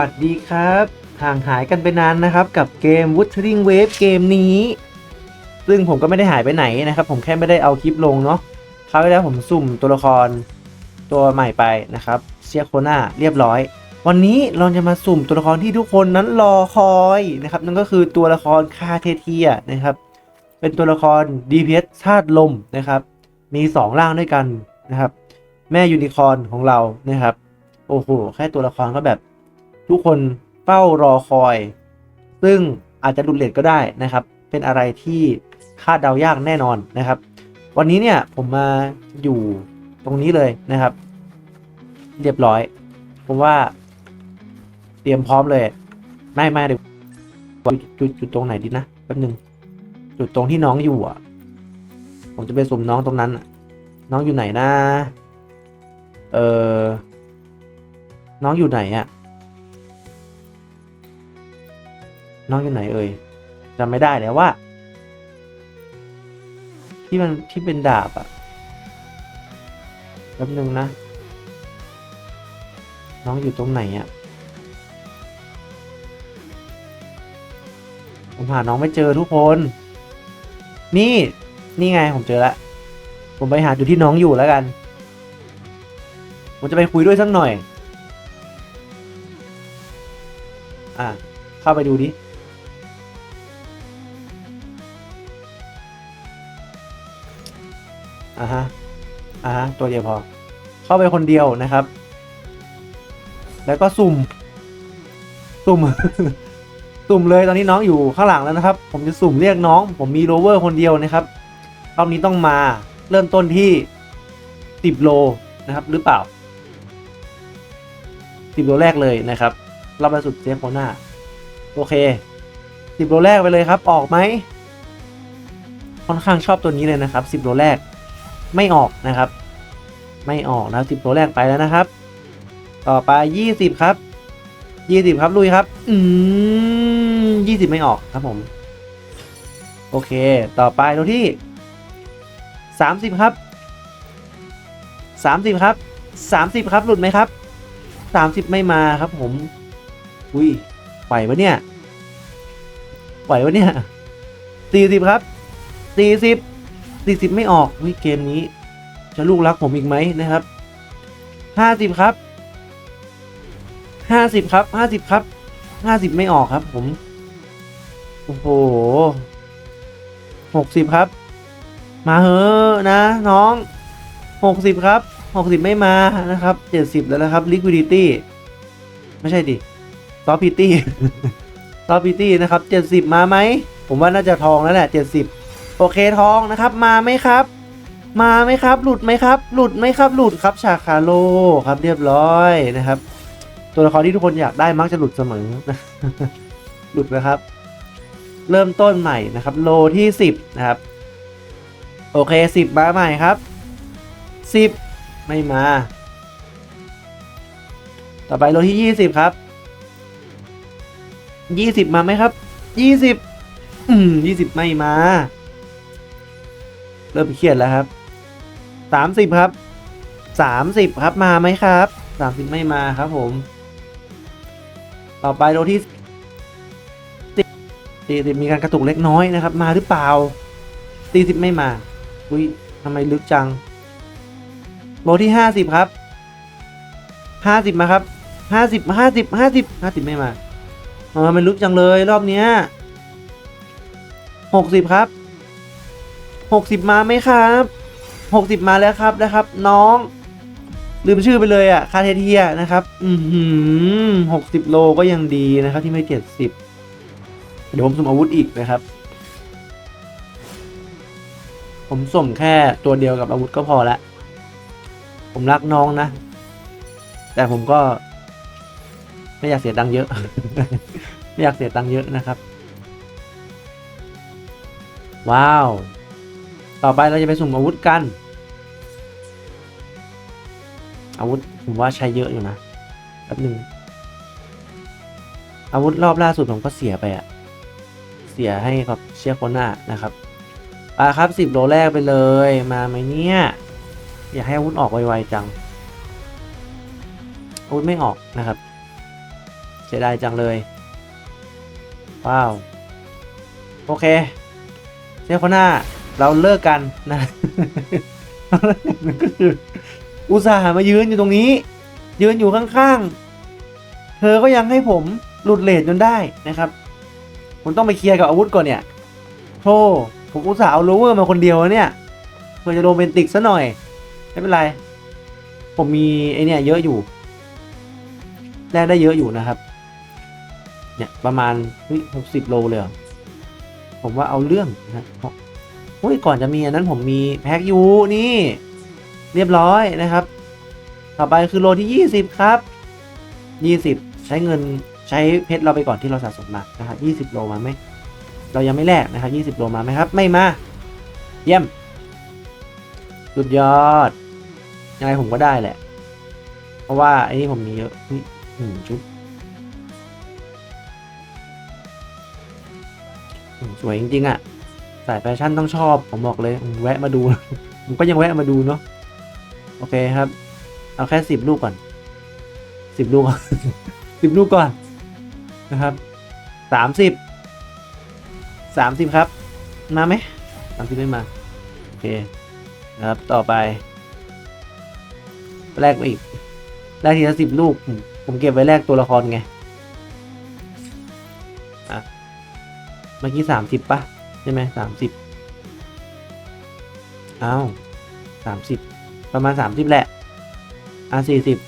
วัสดีครับห่างหายกันไปนานนะครับ กับเกม Wuthering Wave เกมนี้ ซึ่งผมก็ไม่ได้หายไปไหนนะครับ ผมแค่ไม่ได้เอาคลิปลงเนาะคราวที่แล้วผมสุ่มตัวละครตัวใหม่ไปนะครับเซียโคนาเรียบร้อย วันนี้เราจะมาสุ่มตัวละครที่ทุกคนนั้นรอคอยนะครับนั่นก็คือตัวละครคาเทเทียนะครับ เป็นตัวละคร DPS ธาตุลมนะครับ มี 2 ร่างด้วยกันนะครับ แม่ยูนิคอร์นของเรานะครับโอ้โหแค่ตัวละครก็แบบ ทุกคนเฝ้ารอคอย ซึ่งอาจจะหลุดเลทก็ได้นะครับ เป็นอะไรที่คาดเดายากแน่นอนนะครับ วันนี้เนี่ยผมมาอยู่ตรงนี้เลยนะครับ เรียบร้อย ผมว่า เตรียมพร้อมเลย ไม่ไม่เดี๋ยวจุดจุดจุดตรงไหนดีนะแป๊บนึงจุดตรงที่น้องอยู่อะ ผมจะไปสุ่มน้องตรงนั้นน้องอยู่ไหนนะ เออน้องอยู่ไหนอะ น้องอยู่ไหนเอ่ยจำไม่ได้แล้วว่า ที่มันที่เป็นดาบอะแป๊บนึงนะ น้องอยู่ตรงไหนอะผมหาน้องไม่เจอทุกคน นี่นี่ไงผมเจอแล้วผมไปหาจุดที่น้องอยู่แล้วกัน ผมจะไปคุยด้วยสักหน่อย อะ เข้าไปดูดิ อ่าฮะอ่าฮะตัวเดียวพอ เข้าไปคนเดียวนะครับ แล้วก็สุ่ม สุ่ม สุ่มเลยตอนนี้น้องอยู่ข้างหลังแล้วนะครับ ผมจะสุ่มเรียกน้อง ผมมีโรเวอร์คนเดียวนะครับรอบนี้ต้องมาเริ่มต้นที่10โลนะครับ หรือเปล่า10โลแรกเลยนะครับรอบล่าสุดเซฟโคน้าโอเค10โลแรกไปเลยครับ ออกไหมค่อนข้างชอบตัวนี้เลยนะครับ10โลแรก ไม่ออกนะครับ ไม่ออกนะ10โลแรกไปแล้วนะครับ ต่อไป20ครับ20ครับลุยครับ อืม20ไม่ออกครับผม โอเค ต่อไปตัวที่30ครับ30ครับ30ครับหลุดไหมครับ30ไม่มาครับผม อุ้ยไหวปะเนี่ยไหวปะเนี่ย40ครับ40 40 ไม่ออกอุ้ยเกมนี้ จะลูกรักผมอีกไหมนะครับ 50 ครับ 50 ครับ 50 ครับ 50 ไม่ออกครับ ผม โอ้โห60 ครับ มาเฮอนะ น้อง 60 ครับ 60 ไม่มานะครับ 70 แล้วนะครับ liquidity ไม่ใช่ดิซอฟพิตี้ซอฟพิตี้นะครับ 70 มาไหม ผมว่าน่าจะทองแล้วแหละ 70 โอเคทองนะครับมาไหมครับ มาไหมครับ หลุดไหมครับ หลุดไหมครับ หลุดครับชาคาโลครับเรียบร้อยนะครับ ตัวละครที่ทุกคนอยากได้มักจะหลุดเสมอหลุดนะครับ เริ่มต้นใหม่นะครับ โลที่ 10 นะครับ โอเค 10 มาใหม่ครับ 10 ไม่มา ต่อไปโลที่ 20 ครับ 20 มาไหมครับ 20 อืม 20 ไม่มา เริ่มเครียดแล้วครับ30ครับ30ครับมาไหมครับ30ไม่มาครับผม ต่อไปโลที่40มีการกระตุกเล็กน้อยนะครับ มาหรือเปล่า40ไม่มาอุ้ยทำไมลึกจังโลที่ห้าสิบครับห้าสิบมาครับห้าสิบห้าสิบห้าสิบห้าสิบไม่มาเออมันลึกจังเลยรอบเนี้ยหกสิบครับ หกสิบมาไหมครับหกสิบมาแล้วครับนะครับ น้อง ลืมชื่อไปเลยอะ่ะ คาเทเทียนะครับ อือหือหกสิบโลก็ยังดีนะครับที่ไม่เจ็ดสิบเดี๋ยวผมสุ่มอาวุธอีกนะครับ ผมส่งแค่ตัวเดียวกับอาวุธก็พอละ ผมรักน้องนะ แต่ผมก็ ไม่อยากเสียตังค์เยอะ ไม่อยากเสียตังค์เยอะนะครับ ว้าว ต่อไปเราจะไปสุ่มอาวุธกัน อาวุธผมว่าใช้เยอะอยู่นะแป๊บหนึ่งอาวุธรอบล่าสุดผมก็เสียไปอะเสียให้กับเชียโคน่านะครับไปครับสิบโลแรกไปเลยมาไหมเนี่ย อยากให้อาวุธออกไวๆจังอาวุธไม่ออกนะครับเสียดายจังเลย ว้าว โอเคเจ้าคนหน้า เราเลิกกันนะก็คืออุตส่าห์มายืนอยู่ตรงนี้ ยืนอยู่ข้างๆ เธอก็ยังให้ผมหลุดเลทจนได้นะครับ ผมต้องไปเคลียร์กับอาวุธก่อนเนี่ยโธ่ผมอุตส่าห์เอาโลเวอร์มาคนเดียวเนี่ยเพื่อจะโรแมนติกซะหน่อย ไม่เป็นไร ผมมีไอเนี่ยเยอะอยู่แลกได้เยอะอยู่นะครับ เนี่ยประมาณหกสิบโลเลยผมว่าเอาเรื่องนะเพราะ อ้ยก่อนจะมีอันนั้นผมมีแพ็กยูนี่ เรียบร้อยนะครับ ต่อไปคือโลที่ 20 ครับ 20 ใช้เงินใช้เพชรเราไปก่อนที่เราสะสมมานะครับ20 โลมาไหมเรายังไม่แลกนะครับ20 โลมาไหมครับ ไม่มา เยี่ยมสุดยอดยังไงผมก็ได้แหละ เพราะว่าไอ้นี่ผมมีเยอะอุ๊ยหนึ่งชุดสวยจริงๆอะ สายแฟชั่นต้องชอบ ผมบอกเลยอืมแวะมาดู ผมก็ยังแวะมาดูเนาะโอเคครับ เอาแค่สิบลูกก่อนสิบลูกสิบลูกก่อนนะครับสามสิบสามสิบครับ มาไหมสามสิบไม่มา โอเคนะครับต่อไป แลกมาอีก แลกทีละสิบลูก ผมเก็บไว้แลกตัวละครไง อะ เมื่อกี้สามสิบปะ ใช่ไหมสามสิบอ้าวสามสิบประมาณสามสิบแหละ อะสี่สิบ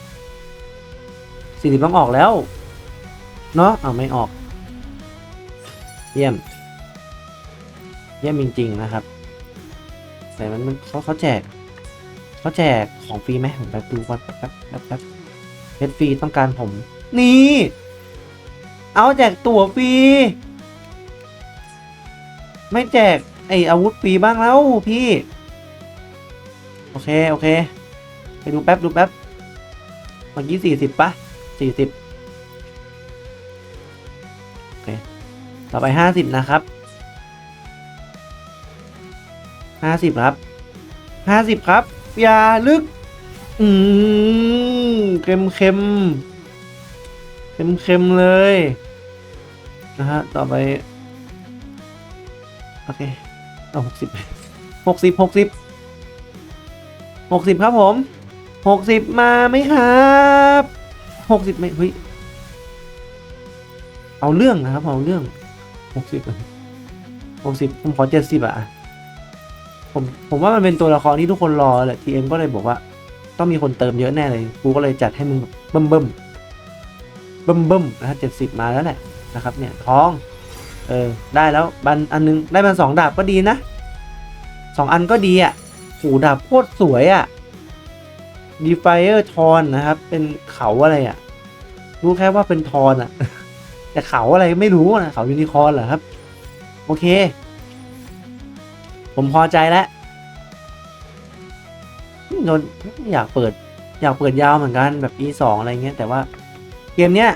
สี่สิบต้องออกแล้ว เนาะเอาไม่ออก เยี่ยม เยี่ยมจริง ๆ นะครับ แต่มันมันเขาเขาแจกเขาแจกของฟรีไหมผมไปดูก่อนแป๊บแป๊บแป๊บแป๊บเพชรฟรีต้องการผม นี่ เอาแจกตั๋วฟรี ไม่แจกไออาวุธฟรีบ้างแล้วพี่ โอเค โอเค ไปดูแป๊บดูแป๊บเมื่อกี้สี่สิบปะสี่สิบโอเค ต่อไปห้าสิบนะครับห้าสิบครับห้าสิบครับยาลึก อืมเค็มเค็มเค็มเค็มเลยนะฮะต่อไป เค เอาหกสิบหกสิบหกสิบหกสิบครับผมหกสิบมาไหมครับหกสิบไม่เฮ้ยเอาเรื่องนะครับ เอาเรื่องหกสิบหกสิบผมขอเจ็ดสิบอะผมผมว่ามันเป็นตัวละครที่ทุกคนรอแหละทีเอ็มก็เลยบอกว่า ต้องมีคนเติมเยอะแน่เลย กูก็เลยจัดให้มึงบบเบิ่มเบิ่มเบิ่มเบิ่มนะฮะเจ็ดสิบมาแล้วแหละนะครับ เนี่ยทอง เออ ได้แล้วบันอันนึง ได้มันสองดาบก็ดีนะสองอันก็ดีอะหูดาบโคตรสวยอะดีไฟเออร์ทอนนะครับ เป็นเขาอะไรอะ รู้แค่ว่าเป็นทอนอะ แต่เขาอะไรไม่รู้นะเขายูนิคอร์นเหรอครับ โอเค ผมพอใจแล้วนนอยากเปิด อยากเปิดยาวเหมือนกันแบบ E2 อะไรเงี้ยแต่ว่าเกมเนี้ย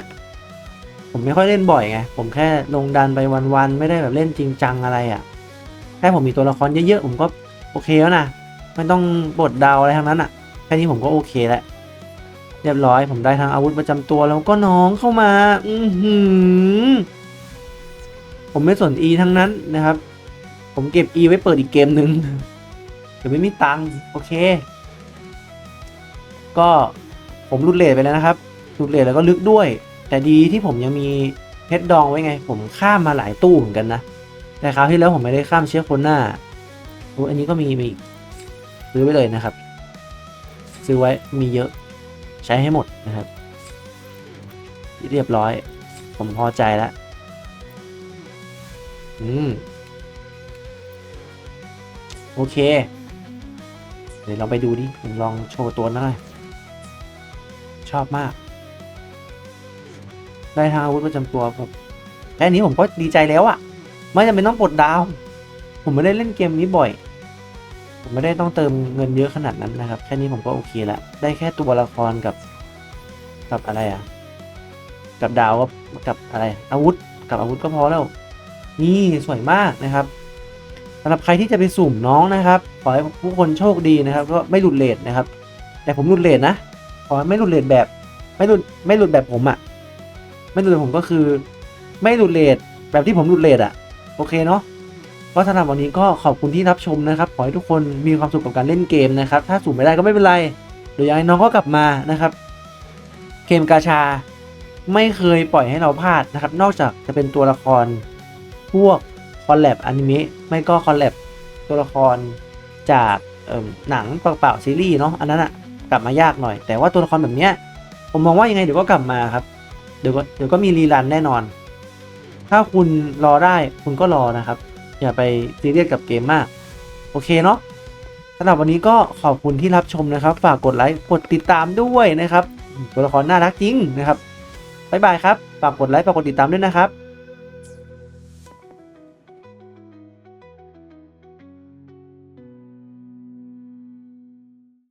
ผมไม่ค่อยเล่นบ่อยไง ผมแค่ลงดันไปวันๆ ไม่ได้แบบเล่นจริงจังอะไรอะ่ะ แค่ผมมีตัวละครเยอะๆ ผมก็โอเคแล้วนะ ไม่ต้องบดดาวอะไรทั้งนั้นอะ่ะ แค่นี้ผมก็โอเคแล้ว เรียบร้อย ผมได้ทั้งอาวุธประจำตัวแล้วก็น้องเข้ามา อือหือ ผมไม่สน E ทั้งนั้นนะครับ ผมเก็บ E ไว้เปิดอีกเกมหนึ่งเดี๋ยวไม่มีตังค์โอเค ก็ผมรุดเลทไปแล้วนะครับรุดเลทแล้วก็ลึกด้วย แต่ดีที่ผมยังมีเพชรดองไว้ไง ผมข้ามมาหลายตู้เหมือนกันนะ แต่คราวที่แล้วผมไม่ได้ข้ามเชื้อโคนหน้าโอ้อันนี้ก็มีมีอีกซื้อไว้เลยนะครับ ซื้อไว้มีเยอะใช้ให้หมดนะครับ เรียบร้อย ผมพอใจแล้วอืม โอเค เดี๋ยวลองไปดูดิผมลองโชว์ตัวหน่อย ชอบมาก ได้ทางอาวุธประจำตัวผมแค่นี้ผมก็ดีใจแล้วอะ่ะ ไม่จำเป็นต้องปลดดาว ผมไม่ได้เล่นเกมนี้บ่อย ผมไม่ได้ต้องเติมเงินเยอะขนาดนั้นนะครับ แค่นี้ผมก็โอเคแล้วได้แค่ตัวละครกับ กับอะไรอะ่ะ กับดาวกับกับอะไร อาวุธ กับอาวุธก็พอแล้ว นี่สวยมากนะครับสำหรับใครที่จะไปสุ่มน้องนะครับ ขอให้ผู้คนโชคดีนะครับ ก็ไม่หลุดเลทนะครับ แต่ผมหลุดเลทนะ ขอให้ไม่หลุดเลทแบบ ไม่หลุดไม่หลุดแบบผมอะ่ะ ไม่หลุดเลทผมก็คือ ไม่หลุดเลทแบบที่ผมหลุดเลทอะโอเคเนาะก็สำหรับวันนี้ก็ขอบคุณที่รับชมนะครับ ขอให้ทุกคนมีความสุขกับการเล่นเกมนะครับ ถ้าสุ่มไม่ได้ก็ไม่เป็นไรเดี๋ยวยังไงน้องก็กลับมานะครับ เกมกาชาไม่เคยปล่อยให้เราพลาดนะครับ นอกจากจะเป็นตัวละครพวกคอลแลบอนิเมะไม่ก็คอลแลบตัวละครจากหนังเปล่าๆซีรีส์เนาะอันนั้นอะกลับมายากหน่อย แต่ว่าตัวละครแบบเนี้ยผมมองว่ายังไงเดี๋ยวก็กลับมาครับ เดี๋ยวก็เดี๋ยวก็มีรีรันแน่นอน ถ้าคุณรอได้คุณก็รอนะครับ อย่าไปซีเรียสกับเกมมาก โอเคเนาะสำหรับวันนี้ก็ขอบคุณที่รับชมนะครับ ฝากกดไลค์กดติดตามด้วยนะครับตัวละครน่ารักจริงนะครับบ๊ายบายครับฝากกดไลค์ฝากกดติดตามด้วยนะครับ